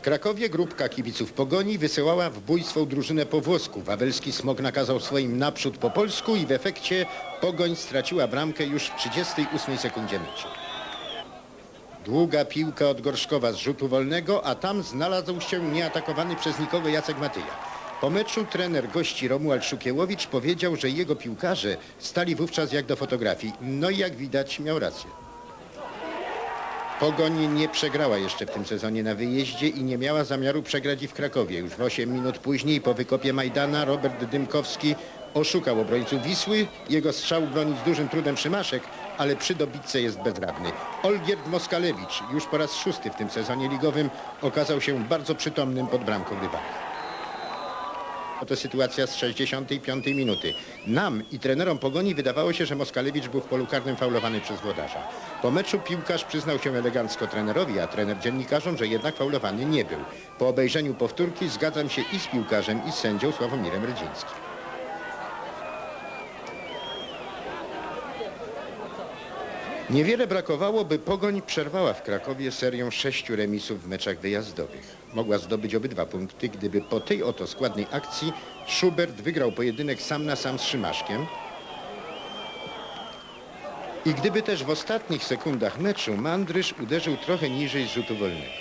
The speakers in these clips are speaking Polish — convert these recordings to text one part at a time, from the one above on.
W Krakowie grupka kibiców Pogoni wysyłała w bój swą drużynę po włosku. Wawelski Smok nakazał swoim naprzód po polsku i w efekcie Pogoń straciła bramkę już w 38 sekundzie meczu. Długa piłka od Gorszkowa z rzutu wolnego, a tam znalazł się nieatakowany przez nikogo Jacek Matyja. Po meczu trener gości Romuald Szukielowicz powiedział, że jego piłkarze stali wówczas jak do fotografii. No i jak widać miał rację. Pogoń nie przegrała jeszcze w tym sezonie na wyjeździe i nie miała zamiaru przegrać i w Krakowie. Już w 8 minut później po wykopie Majdana Robert Dymkowski oszukał obrońców Wisły. Jego strzał bronić z dużym trudem Szymaszek, ale przy dobitce jest bezradny. Olgierd Moskalewicz już po raz szósty w tym sezonie ligowym okazał się bardzo przytomnym pod bramką rywala. Oto sytuacja z 65 minuty. Nam i trenerom Pogoni wydawało się, że Moskalewicz był w polu karnym faulowany przez włodarza. Po meczu piłkarz przyznał się elegancko trenerowi, a trener dziennikarzom, że jednak faulowany nie był. Po obejrzeniu powtórki zgadzam się i z piłkarzem, i z sędzią Sławomirem Rydzińskim. Niewiele brakowało, by Pogoń przerwała w Krakowie serię sześciu remisów w meczach wyjazdowych. Mogła zdobyć obydwa punkty, gdyby po tej oto składnej akcji Schubert wygrał pojedynek sam na sam z Szymaszkiem i gdyby też w ostatnich sekundach meczu Mandrysz uderzył trochę niżej z rzutu wolnego.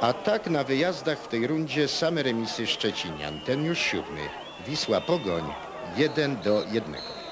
A tak na wyjazdach w tej rundzie same remisy Szczecinian. Ten już siódmy. Wisła Pogoń 1 do 1.